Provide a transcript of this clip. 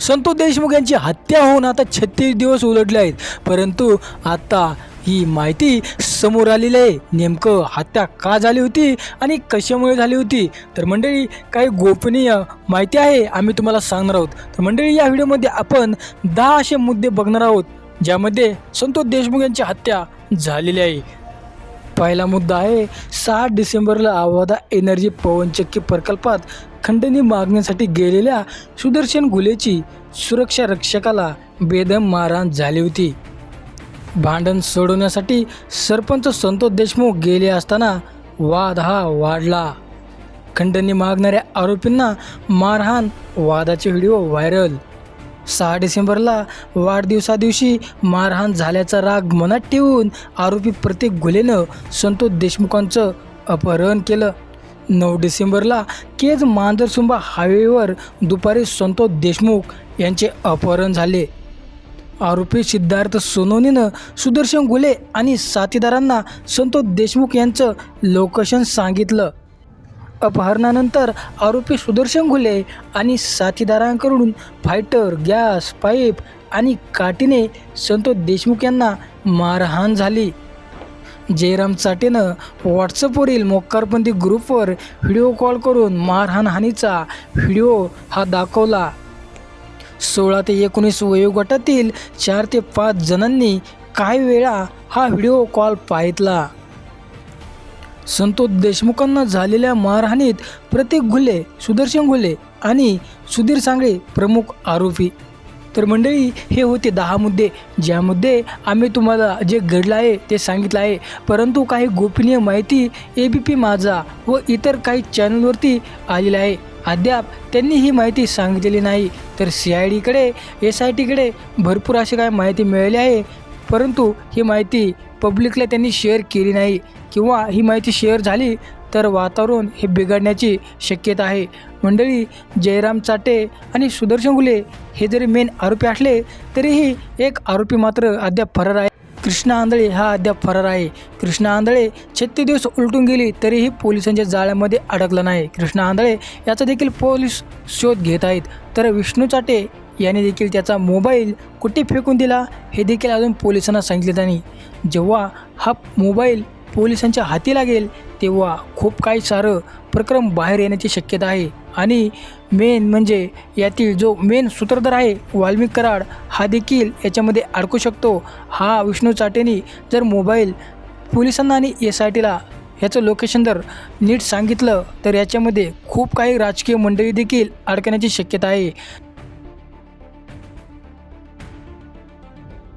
संतोष देशमुख यांची हत्या होऊन आता छत्तीस दिवस उलटले आहेत. परंतु आता ही माहिती समोर आलेली आहे. नेमकं हत्या का झाली होती आणि कशामुळे झाली होती? तर मंडळी काही गोपनीय माहिती आहे आम्ही तुम्हाला सांगणार आहोत. तर मंडळी या व्हिडिओमध्ये आपण दहा असे मुद्दे बघणार आहोत ज्यामध्ये संतोष देशमुख यांची हत्या झालेली आहे. पहिला मुद्दा आहे सहा डिसेंबरला आवादा एनर्जी पवनचक्की प्रकल्पात खंडणी मागण्यासाठी गेलेल्या सुदर्शन गुलेची सुरक्षा रक्षकाला बेदम मारहाण झाली होती. भांडण सोडवण्यासाठी सरपंच संतोष देशमुख गेले असताना वाद हा वाढला. खंडणी मागणाऱ्या आरोपींना मारहाण वादाचे व्हिडिओ व्हायरल सहा डिसेंबरला वाढदिवसादिवशी मारहाण झाल्याचा राग मनात ठेवून आरोपी प्रत्येक गुलेनं संतोष देशमुखांचं अपहरण केलं. नऊ डिसेंबरला केज मांजरसुंबा हायवेवर दुपारी संतोष देशमुख यांचे अपहरण झाले. आरोपी सिद्धार्थ सोनोनीनं सुदर्शन गुले आणि साथीदारांना संतोष देशमुख यांचं लोकेशन सांगितलं. अपहरणानंतर आरोपी सुदर्शन घुले आणि साथीदारांकडून फायटर गॅस पाईप आणि काठीने संतोष देशमुख यांना मारहाण झाली. जयराम चाटेनं व्हॉट्सअपवरील मोक्कारपंथी ग्रुपवर व्हिडिओ कॉल करून मारहाण हानीचा व्हिडिओ हा दाखवला. सोळा ते एकोणीस वयोगटातील चार ते पाच जणांनी काही वेळा हा व्हिडिओ कॉल पाहितला. संतोष देशमुखांना झालेल्या मारहाणीत प्रतीक घुले सुदर्शन घुले आणि सुधीर सांगळे प्रमुख आरोपी. तर मंडळी हे होते दहा मुद्दे. ज्यामध्ये आम्ही तुम्हाला जे घडलं आहे ते सांगितलं आहे. परंतु काही गोपनीय माहिती ए बी पी माझा व इतर काही चॅनलवरती आलेली आहे. अद्याप त्यांनी ही माहिती सांगितलेली नाही. तर सी आय डीकडे एस आय टीकडे भरपूर अशी काय माहिती मिळाली आहे. परंतु ही माहिती पब्लिकला त्यांनी शेअर केली नाही. किंवा ही माहिती शेअर झाली तर वातावरण हे बिघडण्याची शक्यता आहे. मंडळी जयराम चाटे आणि सुदर्शन गुले हे जरी मेन आरोपी असले तरीही एक आरोपी मात्र अद्याप फरार आहे. कृष्णा आंधळे हा अद्याप फरार आहे. कृष्णा आंधळे छत्तीस दिवस उलटून गेली तरीही पोलिसांच्या जाळ्यामध्ये अडकला नाही. कृष्णा आंधळे याचा देखील पोलीस शोध घेत आहेत. तर विष्णू चाटे याने देखील त्याचा मोबाईल कुठे फेकून दिला हे देखील अजून पोलिसांना सांगितले नाही जेव्हा हा मोबाईल पोलिसांच्या हाती लागेल तेव्हा खूप काही सारं प्रक्रम बाहेर येण्याची शक्यता आहे. आणि मेन म्हणजे यातील जो मेन सूत्रधार आहे वाल्मिक कराड हा देखील याच्यामध्ये अडकू शकतो. हा विष्णू चाटेनी जर मोबाईल पोलिसांना आणि एस आय टीला याचं लोकेशन जर नीट सांगितलं तर याच्यामध्ये खूप काही राजकीय मंडळी देखील अडकण्याची शक्यता आहे.